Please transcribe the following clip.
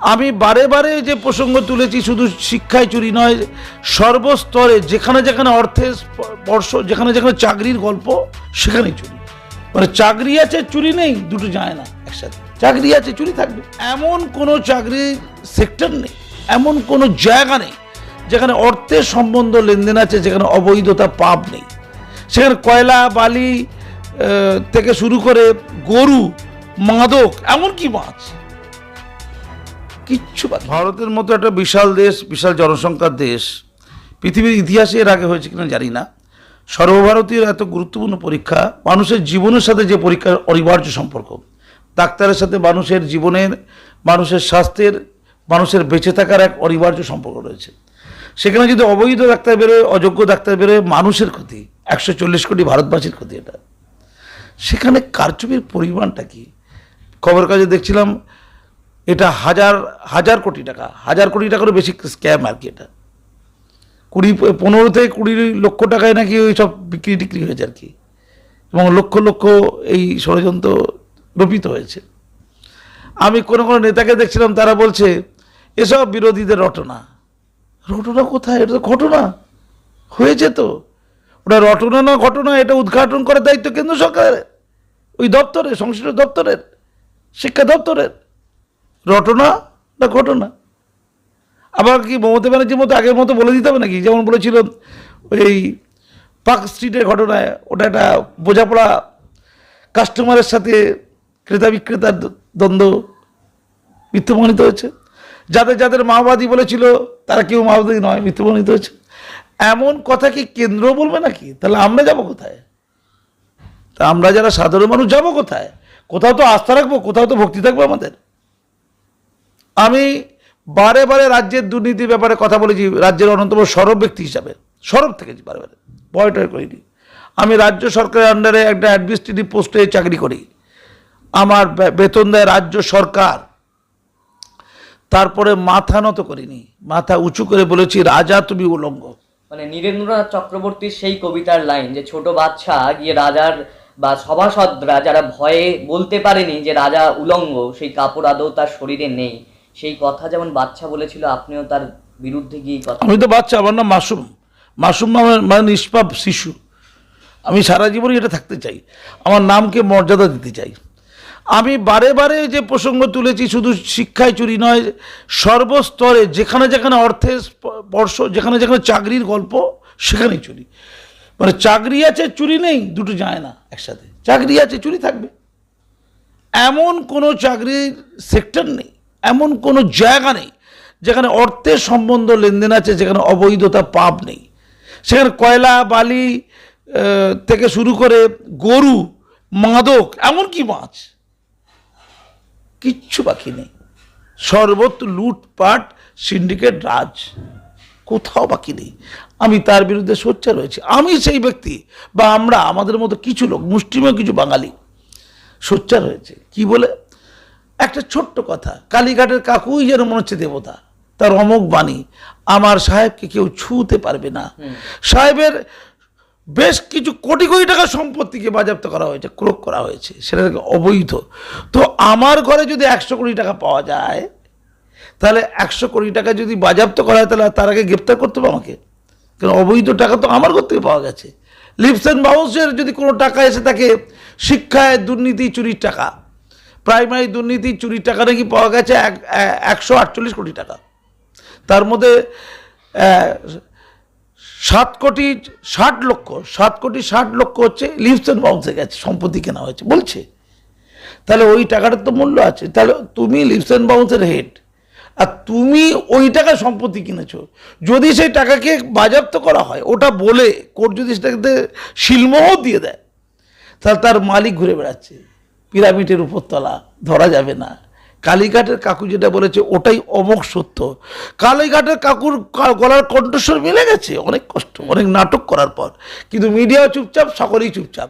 আমি বারে বারে যে প্রসঙ্গ তুলেছি, শুধু শিক্ষায় চুরি নয়, সর্বস্তরে যেখানে যেখানে অর্থের স্পর্শ, যেখানে যেখানে চাকরির গল্প, সেখানেই চুরি। মানে চাকরি আছে, চুরি নেই, দুটো যায় না একসাথে। চাকরি আছে, চুরি থাকবে। এমন কোনো চাকরির সেক্টর নেই, এমন কোনো জায়গা নেই, যেখানে অর্থের সম্বন্ধ লেনদেন আছে, যেখানে অবৈধতা, পাপ নেই। সেখানে কয়লা, বালি থেকে শুরু করে গরু, মাদক, এমনকি মাছ। কিচ্ছু বাকি ভারতের মতো একটা বিশাল দেশ, বিশাল জনসংখ্যার দেশ, পৃথিবীর ইতিহাসে এর আগে হয়েছে কিনা জানি না। সর্বভারতীয় এত গুরুত্বপূর্ণ পরীক্ষা, মানুষের জীবনের সাথে যে পরীক্ষার অনিবার্য সম্পর্ক, ডাক্তারের সাথে মানুষের জীবনের, মানুষের স্বাস্থ্যের, মানুষের বেঁচে থাকার এক অনিবার্য সম্পর্ক রয়েছে। সেখানে যদি অবৈধ ডাক্তার বেরোয়, অযোগ্য ডাক্তার বেরোয়, মানুষের ক্ষতি, একশো চল্লিশ কোটি ভারতবাসীর ক্ষতি এটা। সেখানে কারচুপির পরিমাণটা কি? খবর কাজে দেখছিলাম এটা হাজার হাজার কোটি টাকা, হাজার কোটি টাকারও বেশি স্ক্যাম আর কি এটা। কুড়ি পনেরো থেকে কুড়ি লক্ষ টাকায় নাকি ওই সব বিক্রি টিক্রি হয়েছে আর কি। এবং লক্ষ লক্ষ এই ষড়যন্ত্র রোপিত হয়েছে। আমি কোনো কোনো নেতাকে দেখছিলাম, তারা বলছে, এসব বিরোধীদের রটনা। রটনা কোথায়? এটা তো ঘটনা। হয়েছে তো। ওটা রটনা না ঘটনা, এটা উদ্ঘাটন করার দায়িত্ব কেন্দ্র সরকারের। ওই দপ্তরের, সংশ্লিষ্ট দপ্তরের, শিক্ষা দপ্তরের। রটনা না ঘটনা? আবার কি মমতা ব্যানার্জির মতো আগের মতো বলে দিতে হবে নাকি? যেমন বলেছিল ওই পার্ক স্ট্রিটের ঘটনায় ওটা একটা বোঝাপড়া কাস্টমারের সাথে ক্রেতা বিক্রেতার দ্বন্দ্ব মিথ্যে প্রমাণিত হয়েছে। যাদের যাদের মাওবাদী বলেছিল, তারা কেউ মাওবাদী নয় মিথ্যে প্রমাণিত হয়েছে। এমন কথা কি কেন্দ্র বলবে নাকি? তাহলে আমরা যাব কোথায়? তা আমরা যারা সাধারণ মানুষ যাব কোথায়? কোথাও তো আস্থা রাখব, কোথাও তো ভক্তি থাকবে আমাদের। আমি বারে বারে রাজ্যের দুর্নীতির ব্যাপারে কথা বলেছি, রাজ্যের অন্যতম সরব ব্যক্তি হিসাবে। সরব থেকেছি বারে বারে, ভয় টয় করিনি। আমি রাজ্য সরকারের আন্ডারে একটা অ্যাডমিনিস্ট্রেটিভ পোস্টে চাকরি করি। আমার বেতন দেয় রাজ্য সরকার। তারপরে মাথা নত করিনি, মাথা উঁচু করে বলেছি, রাজা, তুমি উলঙ্গ। মানে নীরেন্দ্রনাথ চক্রবর্তীর সেই কবিতার লাইন যে ছোট বাচ্চা গিয়ে রাজার বা সভাসদরা যারা ভয়ে বলতে পারেনি যে রাজা উলঙ্গ, সেই কাপড় আদৌ তার শরীরে নেই। সেই কথা যেমন বাচ্চা বলেছিল, আপনিও তার বিরুদ্ধে গিয়ে কথা আমি তো বাচ্চা, আমার নাম মাসুম। মাসুম মানে মানে নিষ্পাপ শিশু। আমি সারা জীবনই এটা থাকতে চাই। আমার নামকে মর্যাদা দিতে চাই। আমি বারে বারে যে প্রসঙ্গ তুলেছি, শুধু শিক্ষায় চুরি নয়, সর্বস্তরে যেখানে যেখানে অর্থের স্পর্শ যেখানে যেখানে চাকরির গল্প, সেখানেই চুরি। মানে চাকরি আছে, চুরি নেই, দুটো যায় না একসাথে। চাকরি আছে, চুরি থাকবে। এমন কোনো চাকরির সেক্টর নেই। এমন কোনো জায়গা নেই যেখানে অর্থের সম্বন্ধ লেনদেন আছে, যেখানে অবৈধতা, পাপ নেই। সেখানে কয়লা, বালি থেকে শুরু করে গরু, মাদক, এমনকি মাছ কিচ্ছু বাকি নেই। সর্বত্র লুটপাট, সিন্ডিকেট, রাজ, কোথাও বাকি নেই। আমি তার বিরুদ্ধে সোচ্চার রয়েছি। আমি সেই ব্যক্তি বা আমরা আমাদের মতো কিছু লোক মুষ্টিমেয় কিছু বাঙালি, সোচ্চার হয়েছে কি বলে? একটা ছোট্ট কথা কালীঘাটের কাকুই যেন মনে হচ্ছে দেবতা তার অমোক বাণী আমার সাহেবকে কেউ ছুঁতে পারবে না। সাহেবের বেশ কিছু কোটি কোটি টাকা সম্পত্তিকে বাজেয়াপ্ত করা হয়েছে ক্রোক করা হয়েছে সেটা অবৈধ। তো আমার ঘরে যদি একশো কোটি টাকা পাওয়া যায় তাহলে একশো কোটি টাকা যদি বাজেয়াপ্ত করা হয় তাহলে তার আগে গ্রেপ্তার করতে হবে আমাকে? কারণ অবৈধ টাকা তো আমার ঘর থেকে পাওয়া গেছে। লিপস অ্যান্ড বাউন্সের যদি কোনো টাকা এসে থাকে শিক্ষায় দুর্নীতি চুরির টাকা প্রাইমারি দুর্নীতি চুরির টাকা নাকি পাওয়া গেছে এক একশো আটচল্লিশ কোটি টাকা। তার মধ্যে সাত কোটি, ষাট লক্ষ, সাত কোটি ষাট লক্ষ হচ্ছে লিপস অ্যান্ড বাউন্সে গেছে, সম্পত্তি কেনা হয়েছে, বলছে। তাহলে ওই টাকাটার তো মূল্য আছে। তাহলে তুমি লিপস অ্যান্ড বাউন্সের হেড আর তুমি ওই টাকা সম্পত্তি কিনেছো। যদি সেই টাকাকে বাজেয়াপ্ত করা হয়, ওটা বলে কোর্ট যদি সেটাকে শিলমোহ দিয়ে দেয়, তাহলে তার মালিক ঘুরে বেড়াচ্ছে। পিরামিডের উপরতলা, ধরা যাবে না। কালীঘাটের কাকু যেটা বলেছে, ওটাই অমক সত্য। কালীঘাটের কাকুর গলার কণ্ঠস্বর মিলে গেছে, অনেক কষ্ট, অনেক নাটক করার পর। কিন্তু মিডিয়াও চুপচাপ, সকলেই চুপচাপ।